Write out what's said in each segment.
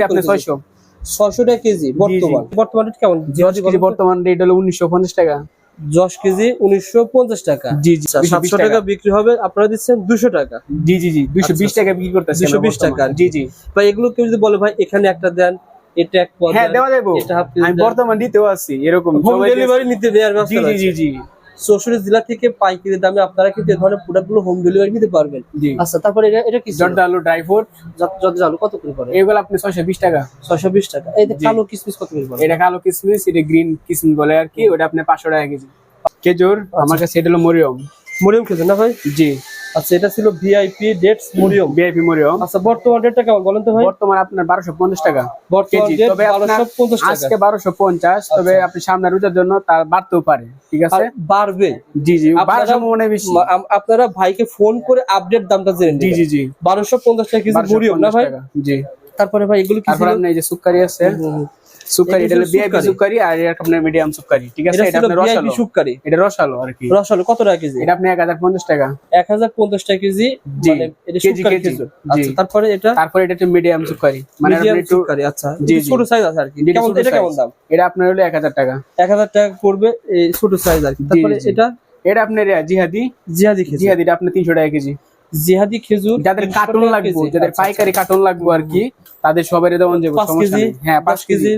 আপনি টাকা কেজি বর্তমান। বর্তমান রেট কেমন? কেজি বর্তমান রেট হলো উনিশশো পঞ্চাশ টাকা। দশ কেজি উনিশশো পঞ্চাশ টাকা। জি জি আচ্ছা, টাকা বিক্রি হবে আপনারা দিচ্ছেন দুশো টাকা। জি জি জি দুইশো বিশ টাকা বিক্রি করতেছে 220 টাকা। জি জি ভাই এগুলো কেউ যদি বলে ভাই এখানে একটা দেন এটা এক পদ হ্যাঁ দেওয়া যাব এটা আমি বর্তমান দিতেও আছি এরকম হোম ডেলিভারি নিতে দেওয়ার জি জি জি জি। চৌষট্টি জেলা থেকে পাইকারি দামে আপনারা কিন্তু এই ধরনের প্রোডাক্টগুলো হোম ডেলিভারি নিতে পারবেন। আচ্ছা তারপরে এটা এটা কি জর্দা আলু ড্রাই ফ্রুট জর্দা আলু কত করে পড়ে? এগুলো আপনি ছয়শো বিশ টাকা। ছয়শো বিশ টাকা। এই কালো কিসমিস কত করে পড়ে? এটা কালো কিসমিস এটা গ্রিন কিসমিস বলে আর কি ওটা আপনি পাঁচশো টাকা কেজি। খেজুর আমার কাছে এটা হলো মরিয়ম। মরিয়ম খেজুর না ভাই? জি। আচ্ছা এটা ছিল VIP dates Mariam BIP Mariam আচ্ছা বর্তমান রেটটা কেমন বলেন তো ভাই? বর্তমান আপনার বারোশো পঞ্চাশ টাকা বর্তমান বারোশো পঞ্চাশ টাকা। আজকে বারোশো পঞ্চাশ তবে আপনি সামনে রোজার জন্য তার বাড়তেও পারে ঠিক আছে? বাড়বে। জি জি আপনারা- বারোশো মনে বেশি। আপনারা ভাইকে ফোন করে আপডেট দামটা জেনে জি নিন জি জি। বারোশো পঞ্চাশ টাকা কেজি মরিয়ম না ভাই? জি। তারপরে ভাই এগুলো কি ছিল? এই যে সুকারি আছে সুকারি এটা বিআইপি আর এটা আপনার মিডিয়াম ঠিক আছে? এটা আপনার রসালো। এটা রসালো আর কি। রসালো কত টাকা কেজি? এটা আপনি এক হাজার পঞ্চাশ টাকা। এক হাজার পঞ্চাশ টাকা কেজি মানে এটা কেজি, কেজি। আচ্ছা তারপরে এটা? তারপর এটা একটু মিডিয়াম মানে আপনি আচ্ছা। ছোট সাইজ আছে আর কি। কেমন এটা। কেমন দাম? এটা আপনার হলো এক হাজার টাকা। এক হাজার টাকা পড়বে এই ছোট সাইজ আর কি। তারপরে এটা? এটা আপনার জিহাদি। জিহাদি খেজুর। জিহাদি আপনার তিনশো টাকা কেজি। জিহাদি খেজুর যাদের কার্টুন লাগবে যাদের আচ্ছা, পাইকারি কার্টুন লাগবে আর কি তাদের সবাই দেওয়া যাবে পাঁচ সমস্যা কেজি নেই। হ্যাঁ পাঁচ কেজি।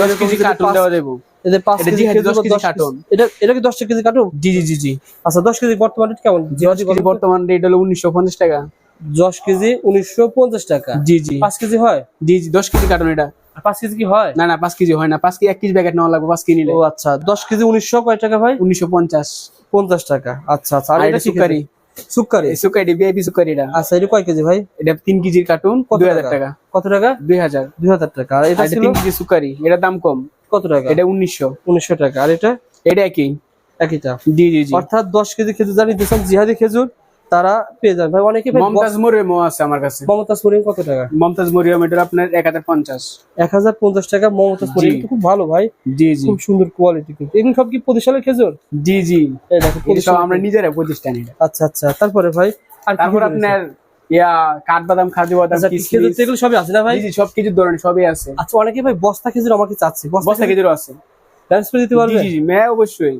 দশ কেজি কার্টুন দেওয়া যাবে। এদের পাঁচ এটা কেজি খেজুর দশ বা কেজি দশ কার্টুন। কেজি। এটা এটা কি দশ কেজি কার্টুন জি জি জি জি। আচ্ছা দশ কেজি বর্তমান রেট কেমন? জিহাদি কেজি বর্তমান রেট হলো উনিশশো পঞ্চাশ টাকা। দশ কেজি উনিশশো পঞ্চাশ টাকা। জি জি। পাঁচ কেজি হয়? জি জি দশ কেজি কার্টুন এটা। পাঁচ কেজি কি হয়? না না পাঁচ কেজি হয় না। পাঁচ কেজি এক কেজি প্যাকেট নেওয়া লাগবে পাঁচ কেজি নিলে। ও আচ্ছা দশ কেজি উনিশশো কয় টাকা ভাই উনিশশো পঞ্চাশ। পঞ্চাশ টাকা। আচ্ছা আচ্ছা আর এটা এটা সুকারি আচ্ছা এটা কয় কেজি ভাই? এটা তিন কেজির কার্টুন কত দুই হাজার টাকা। কত টাকা? দুই হাজার। দুই হাজার টাকা। আর এটা কেজি সুকারি এটা দাম কম। কত টাকা? এটা উনিশশো। উনিশশো টাকা। আর এটা? এটা একই। একইটা জি জি জি। অর্থাৎ দশ কেজি খেজুর জানি দিয়েছেন জিহাদি খেজুর। তারা পেয়ে যান ভাই অনেকে মমতাজ মরিয়মও আছে আমার কাছে। মমতাজ মরিয়ম কত টাকা? মমতাজ মরিয়ম এটা আপনার এক হাজার পঞ্চাশ। এক হাজার পঞ্চাশ টাকা মমতাজ মরিয়ম খুব ভালো ভাই। জি জি। খুব সুন্দর কোয়ালিটি কিন্তু। এগুলো সব কি প্রতিষ্ঠানের খেজুর? জি জি। এই দেখো আমরা নিজেরা প্রতিষ্ঠান এটা। আচ্ছা আচ্ছা। তারপরে ভাই আর তারপর আপনার ইয়া কাঠবাদাম খাজু বাদাম আচ্ছা, খেজুর এগুলো সবই আছে না ভাই? জি জি সব কিছুর ধরনের সবই আছে। আচ্ছা অনেকে ভাই বস্তা খেজুর আমাকে চাচ্ছে। বস্তা বস্তা খেজুর আছে। ট্রান্সফার দিতে পারবে? জি জি মেয়ে অবশ্যই।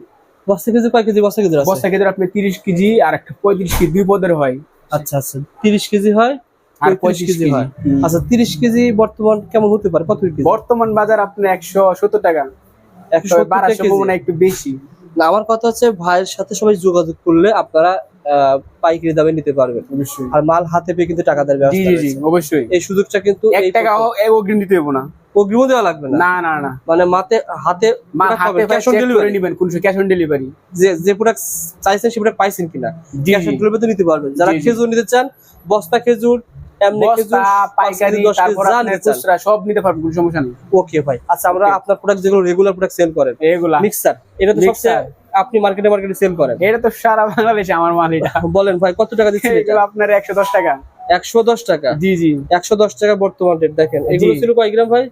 বস্তা খেজুর কয় কেজি বস্তা আছে? বস্তা আপনি তিরিশ কেজি আর একটা পঁয়ত্রিশ কেজি দুই পদের হয়। আচ্ছা আচ্ছা। তিরিশ কেজি হয় আর আর পঁয়ত্রিশ কেজি হয়। আচ্ছা তিরিশ কেজি বর্তমান কেমন হতে পারে? কত কেজি? বর্তমান বাজার আপনার একশো সত্তর টাকা। একশো তবে সম্ভাবনা একটু বেশি। না আমার কথা হচ্ছে ভাইয়ের সাথে সবাই যোগাযোগ করলে আপনারা পাইকারি দামে নিতে পারবেন। অবশ্যই। আর মাল হাতে পেয়ে কিন্তু টাকা দেওয়ার ব্যবস্থা জি অবশ্যই। এই সুযোগটা কিন্তু এক এই অগ্রিম দিতে হবে না। অগ্রিমও দেওয়া লাগবে না? না না না। মানে মাতে হাতে check করে delivery। নিবেন কোন ক্যাশ অন ডেলিভারি যে যে প্রোডাক্ট চাইছেন সে প্রোডাক্ট পাইছেন কিনা? ক্যাশ অন ডেলিভারিতে নিতে পারবেন। যারা। খেজুর নিতে চান বস্তা খেজুর এমনি খেজুর পাইকারি তারপর খুচরা সব নিতে পারবেন কোনো সমস্যা নেই। ওকে ভাই। আচ্ছা আমরা আপনার প্রোডাক্ট যেগুলো রেগুলার প্রোডাক্ট সেল করেন। এগুলা। মিক্সার এটা তো সবচেয়ে আপনি মার্কেটে মার্কেটে সেল করেন। এটা তো সারা বাংলাদেশে আমার মাল এটা। বলেন ভাই কত টাকা দিচ্ছেন এগুলো আপনার একশো দশ টাকা। একশো দশ টাকা? জি জি। একশো দশ টাকা বর্তমান রেট দেখেন। এগুলো। ছিল কয় গ্রাম ভাই?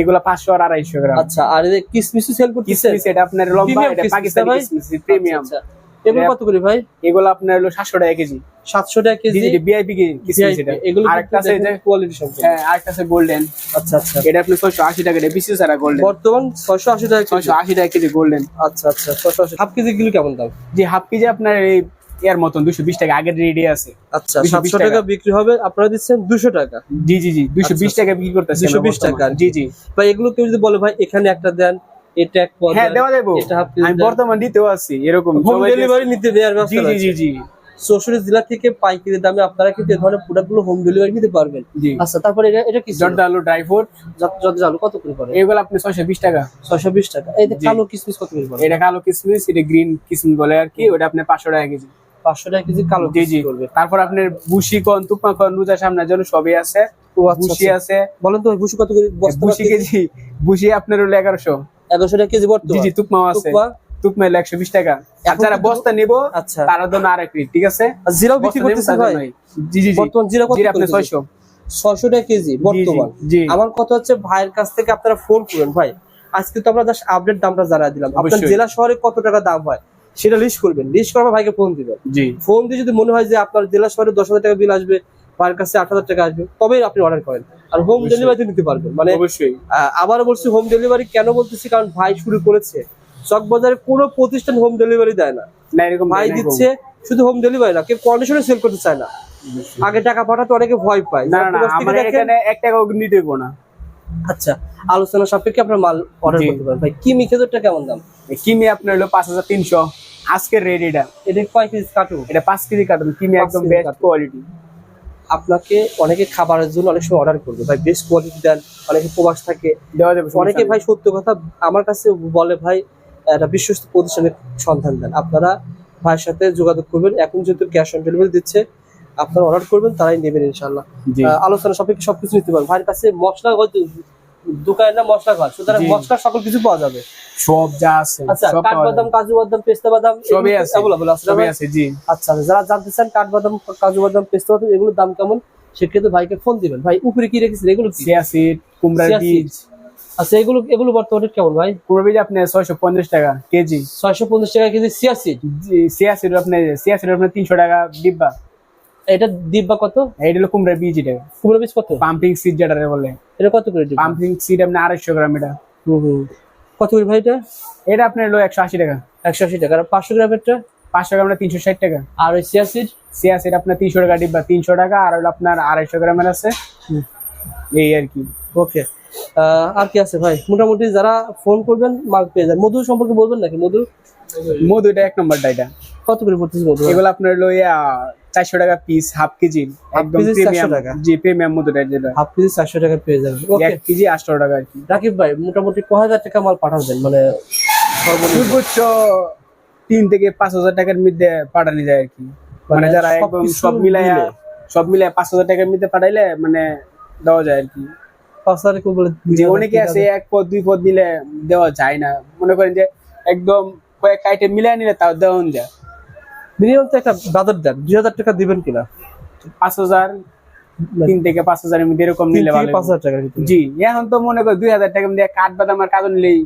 এগুলা পাঁচশো আর আড়াইশো গ্রাম। আচ্ছা আর এই কিসমিসও সেল করতেছেন? কিসমিস এটা আপনার লম্বা এটা পাকিস্তানি কিসমিস প্রিমিয়াম। আচ্ছা, আচ্ছা। এগুলো কত করে ভাই? এগুলো আপনার হলো সাতশো টাকা কেজি। সাতশো টাকা কেজি? জি ভিআইপি কিসমিস এটা। এগুলো আরেকটা আছে যে কোয়ালিটি সম্পূর্ণ। হ্যাঁ আরেকটা আছে গোল্ডেন আচ্ছা আচ্ছা। এটা আপনি ছয়শো আশি টাকা এটা বিশেষ আর গোল্ডেন বর্তমান ছয়শো আশি টাকা কেজি। ছয়শো আশি টাকা কেজি গোল্ডেন আচ্ছা আচ্ছা ছয়শো আশি। হাফ কেজি গুলো কেমন দাম? যে হাফ কেজি আপনার এই এর মতন দুশো বিশ টাকা আগের রেডি আছে। আচ্ছা সাতশো টাকা। টাকা বিক্রি হবে আপনারা দিচ্ছেন দুশো টাকা। জি জি জি দুশো বিশ আচ্ছা। টাকা বিক্রি করতেছে 220 টাকা জি জি। বা এগুলো কেউ যদি বলে ভাই এখানে একটা দেন এটা এক হ্যাঁ দেওয়া যাব এটা হাফ কেজি আমি বর্তমান দিতেও আছি এরকম হোম ডেলিভারি নিতে দেওয়ার জি জি জি জি। চৌষট্টি জেলা থেকে পাইকারি দামে আপনারা কিন্তু এই ধরনের প্রোডাক্টগুলো হোম ডেলিভারি নিতে পারবেন। আচ্ছা তারপরে এটা এটা কি জর্দা আলু ড্রাই ফ্রুট কত করে পড়ে? এগুলো আপনি ছয়শো বিশ টাকা। ছয়শো বিশ টাকা। এই কালো কিসমিস কত করে পড়ে? এটা কালো কিসমিস এটা গ্রিন কিসমিস বলে আর কি ওটা আপনি পাঁচশো টাকা কেজি। পাঁচশো টাকা কেজি কালো জি জি। করবে। তারপর আপনার বুশি কন তুপমা কন রোজা সামনের জন্য সবই আছে। ও আচ্ছা আচ্ছা। আছে। বলেন তো ভুসি কত করে বস্তা কেজি বুশি আপনার হলো এগারোশো। এগারোশো টাকা কেজি জি বর্তমান? জি তুকমাও আছে। তুকমা? একশো বিশ টাকা। যারা বস্তা নিবো আচ্ছা। তার জন্য আরেক রেট ঠিক আছে? আর জিরাও বিক্রি করতেছে ভাই? জি জি জি। বর্তমান জিরা কত আপনি ছয়শো ছয়শো টাকা কেজি বর্তমান। জি। আমার কথা হচ্ছে ভাইয়ের কাছ থেকে আপনারা ফোন করবেন ভাই। আজকে তো আমরা জাস্ট আপডেট দামটা জানাই দিলাম। আপনার জেলা শহরে কত টাকা দাম হয়? সেটা লিস্ট করবেন। লিস্ট করার ভাইকে ফোন দিবেন। জি। ফোন দিয়ে যদি মনে হয় যে আপনার জেলা শহরে দশ হাজার টাকা বিল আসবে ভাইয়ের কাছে আট হাজার টাকা আসবে তবেই আপনি অর্ডার করেন। আর হোম। ডেলিভারিতে নিতে পারবেন। মানে অবশ্যই। আহ, আবারও বলছি হোম ডেলিভারি কেন বলতেছি? কারণ ভাই শুরু করেছে। চক বাজারে কোনো প্রতিষ্ঠান হোম ডেলিভারি দেয় না। ভাই দিচ্ছে শুধু হোম ডেলিভারি না কেউ কন্ডিশনে সেল করতে চায় না। আগে টাকা পাঠাতে অনেকে ভয় পায়। না না, আমার এখানে এক টাকাও নিতে না। আচ্ছা আলোচনা সাপেক্ষে আপনার মাল অর্ডার করতে পারেন। ভাই কিমি খেজুরটা কেমন দাম? কিমি আপনার হলো পাঁচ হাজার তিনশো। আজকের রেট এটা। এটা কয় কেজি কাটু এটা পাঁচ কেজি কাটুন পাঁচ একদম বেস্ট কোয়ালিটি আপনাকে অনেকে খাবারের জন্য অনেক সময় অর্ডার করবে। ভাই বেস্ট কোয়ালিটি দেন অনেকে প্রবাস থাকে। দেওয়া যাবে অনেকে ভাই সত্য কথা আমার কাছে বলে ভাই একটা বিশ্বস্ত প্রতিষ্ঠানের সন্ধান দেন। আপনারা ভাইয়ের সাথে যোগাযোগ করবেন। এখন যেহেতু ক্যাশ অন ডেলিভারি দিচ্ছে আপনারা অর্ডার করবেন তারাই নেবেন ইনশাল্লাহ আলোচনা সাপেক্ষে সবকিছু নিতে পারবেন। ভাইয়ের কাছে মশলা হয়তো দোকানের না মশলা ঘর সুতরাং মশলা সকল কিছু পাওয়া যাবে। সব যা আছে আচ্ছা কাঠবাদাম কাজু বাদাম পেস্তা বাদাম সবই আছে অ্যাভেলেবল আছে সবই আছে জি। আচ্ছা আচ্ছা, যারা জানতে চান কাঠবাদাম কাজু বাদাম পেস্তা বাদাম এগুলোর দাম কেমন সেক্ষেত্রে ভাইকে ফোন দিবেন। ভাই উপরে কি রেখেছেন? এগুলো কি? সিড কুমড়ার বীজ। আচ্ছা এগুলো এগুলো বর্তমানে কেমন ভাই? কুমড়ার বীজ ছয়শো পঞ্চাশ টাকা কেজি। ছয়শো পঞ্চাশ টাকা KG chia seed chia seed আপনার সিয়া সিড তিনশো টাকা ডিব্বা। এটা দিব্যা কত? এইটা হলো কুমড়ার বীজ এটা। কুমড়ো বীজ কত? পাম্পিং সিড যেটা বলে। এটা কত করে পাম্পিং সিড আপনার আড়াইশো গ্রাম এটা। কত করে ভাই এটা? এটা আপনার হলো একশো আশি টাকা। একশো আশি টাকা। আর পাঁচশো গ্রামেরটা পাঁচশো গ্রাম তিনশো ষাট টাকা। আর ওই সিয়া সিড সিয়া সিড আপনার তিনশো টাকা ডিব্বা তিনশো টাকা। আর হলো আপনার আড়াইশো গ্রামের আছে। এই আর কি। ওকে। আর কি আছে ভাই? মোটামুটি যারা ফোন করবেন মাল পেয়ে যান। মধু সম্পর্কে বলবেন নাকি? মধু? মধু এটা এক নম্বরটা এটা কত করে পড়তেছে মধু? এগুলো আপনার হলো ইয়া চারশো টাকা পিস হাফ কেজি একদম প্রিমিয়াম? জি হাফ কেজি চারশো টাকা পেয়ে যাবেন। এক কেজি আটশো টাকা আর কি। রাকিব ভাই মোটামুটি ক হাজার টাকা মাল পাঠাবেন মানে সর্বোচ্চ তিন থেকে পাঁচ হাজার টাকার মধ্যে পাঠানো যায় আর কি। মানে মানে যারা একদম সব মিলাই সব মিলাই পাঁচ হাজার টাকার মধ্যে পাঠাইলে মানে দেওয়া যায় আর কি। অনেকে আছে। এক পদ দুই পদ নিলে দেওয়া যায় না। মনে করেন যে একদম কয়েক আইটেম মিলাই নিলে তাও দেওয়া যায় মিনিমাম তো একটা বাজার দেন দুই হাজার টাকা দিবেন কিনা? পাঁচ হাজার তিন থেকে পাঁচ হাজারের মধ্যে এরকম নিলে ভালো। পাঁচ হাজার ভিতরে। জি এখন তো মনে করি দুই হাজার টাকা দিয়ে কাঠ বাদাম আর কাজু নিলেই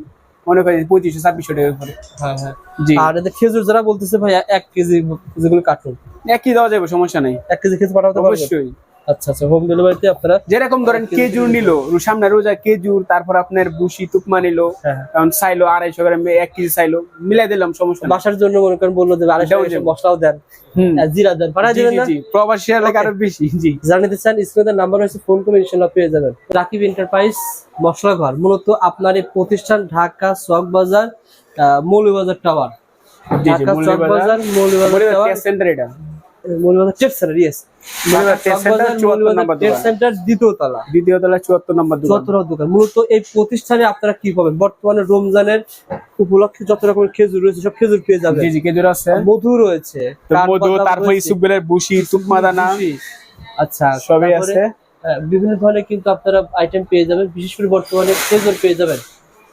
মনে করি পঁচিশশো ছাব্বিশশো টাকা করে হ্যাঁ হ্যাঁ। জি। আর খেজুর যারা বলতেছে ভাই এক কেজি যেগুলো কাটুন একই দেওয়া যাবে সমস্যা নেই। এক কেজি খেজুর পাঠাতে অবশ্যই। আচ্ছা আচ্ছা হোম ডেলিভারিতে আপনারা যেরকম ধরেন নিল সামনে রোজা খেজুর তারপর আপনার বুসি তুকমা নিল হ্যাঁ, হ্যাঁ। কারণ চাইলো আড়াইশো গ্রাম এক কেজি চাইলো মিলাই দিলাম সমস্যা বাসার জন্য মনে করেন বলল যে আড়াইশো। মশলাও দেন। জিরা না? প্রবাসী এলাকা আরও বেশি জি। চান স্ক্রিনের নাম্বার হয়েছে ফোন করে ইনশাল্লাহ পেয়ে যাবেন। রাকিব এন্টারপ্রাইজ মশলা ঘর মূলত আপনার এই প্রতিষ্ঠান ঢাকা চক বাজার মৌলবাজার টাওয়ার জি, জি, ঢাকা চক বাজার মৌলবাজার টাওয়ার সেন্টার এটা। মৌলবাজার ট্রেড সেন্টার ইয়েস আপনারা কি পাবেন? বর্তমানে রমজানের উপলক্ষে যত রকমের খেজুর রয়েছে সব খেজুর পেয়ে খেজুর আছে। মধু রয়েছে। মধু বুসি। আচ্ছা সবই আছে। আহ, বিভিন্ন ধরনের কিন্তু আপনারা আইটেম পেয়ে যাবেন। বিশেষ করে বর্তমানে খেজুর পেয়ে যাবেন।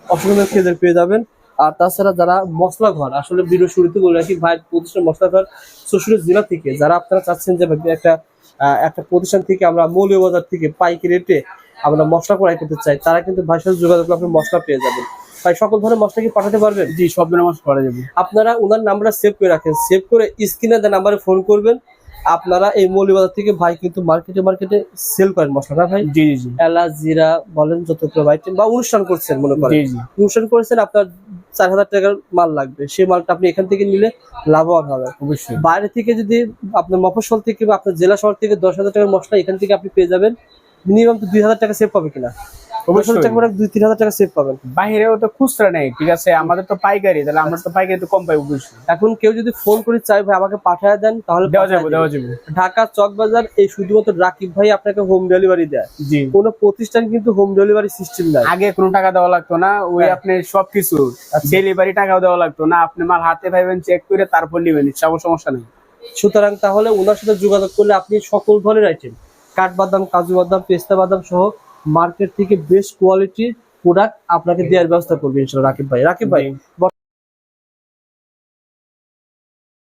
অসংখ্য খেজুর পেয়ে যাবেন। আর তাছাড়া যারা মশলা ঘর আসলে ভিডিও শুরুতে বলে রাখি ভাই প্রতিষ্ঠান মশলা ঘর শ্বশুরের জেলা থেকে যারা আপনারা চাচ্ছেন যে ভাই একটা একটা প্রতিষ্ঠান থেকে আমরা মৌলবাজার থেকে পাইকারি রেটে আমরা মশলা ক্রয় করতে চাই তারা কিন্তু ভাইয়ের সাথে যোগাযোগ করে আপনি মশলা পেয়ে যাবেন। ভাই সকল ধরনের মশলা কি পাঠাতে পারবেন? জি সব ধরনের মাছ করা যাবে আপনারা ওনার নাম্বারটা সেভ করে রাখেন। সেভ করে স্ক্রিনে দেওয়া নাম্বারে ফোন করবেন আপনারা এই মৌলিবাজার থেকে ভাই কিন্তু মার্কেটে মার্কেটে সেল করেন মশলাটা ভাই? জি জি এলাচ জিরা বলেন যত আইটেম বা অনুষ্ঠান করছেন মনে করেন। জি জি। অনুষ্ঠান করেছেন আপনার চার হাজার টাকার মাল লাগবে। সেই মালটা আপনি এখান থেকে নিলে লাভবান হবে। অবশ্যই। বাইরে থেকে যদি আপনার মফসল থেকে বা আপনার জেলা শহর থেকে দশ হাজার টাকার মশলা এখান থেকে আপনি পেয়ে যাবেন। মিনিমাম তো দুই হাজার টাকা সেভ পাবে কিনা। অবশ্যই। টাকা দুই তিন হাজার টাকা সেভ পাবেন। বাহিরেও তো খুচরা নেই ঠিক আছে? আমাদের তো পাইকারি তাহলে আমরা তো পাইকারি তো কম পাই অবশ্যই এখন কেউ যদি ফোন করে চাই ভাই আমাকে পাঠায় দেন তাহলে দেওয়া পাঠায় যাবে দেওয়া যাবে। ঢাকা চক বাজার এই শুধুমাত্র রাকিব ভাই আপনাকে হোম ডেলিভারি দেয়। জি। কোনো প্রতিষ্ঠান কিন্তু হোম ডেলিভারি সিস্টেম নাই। আগে কোনো টাকা দেওয়া লাগতো না ওই হ্যাঁ। আপনি সবকিছু আচ্ছা। ডেলিভারি টাকাও দেওয়া লাগতো না আপনি মাল হাতে পাইবেন চেক করে তারপর নিবেন সব সমস্যা নেই। সুতরাং তাহলে ওনার সাথে যোগাযোগ করলে আপনি সকল ধরনের আইটেম কাঠবাদাম কাজু বাদাম পেস্তা বাদাম সহ মার্কেট থেকে বেস্ট কোয়ালিটির প্রোডাক্ট আপনাকে দেওয়ার ব্যবস্থা করবে ইনশাল্লাহ রাকিব ভাই রাকিব ভাই।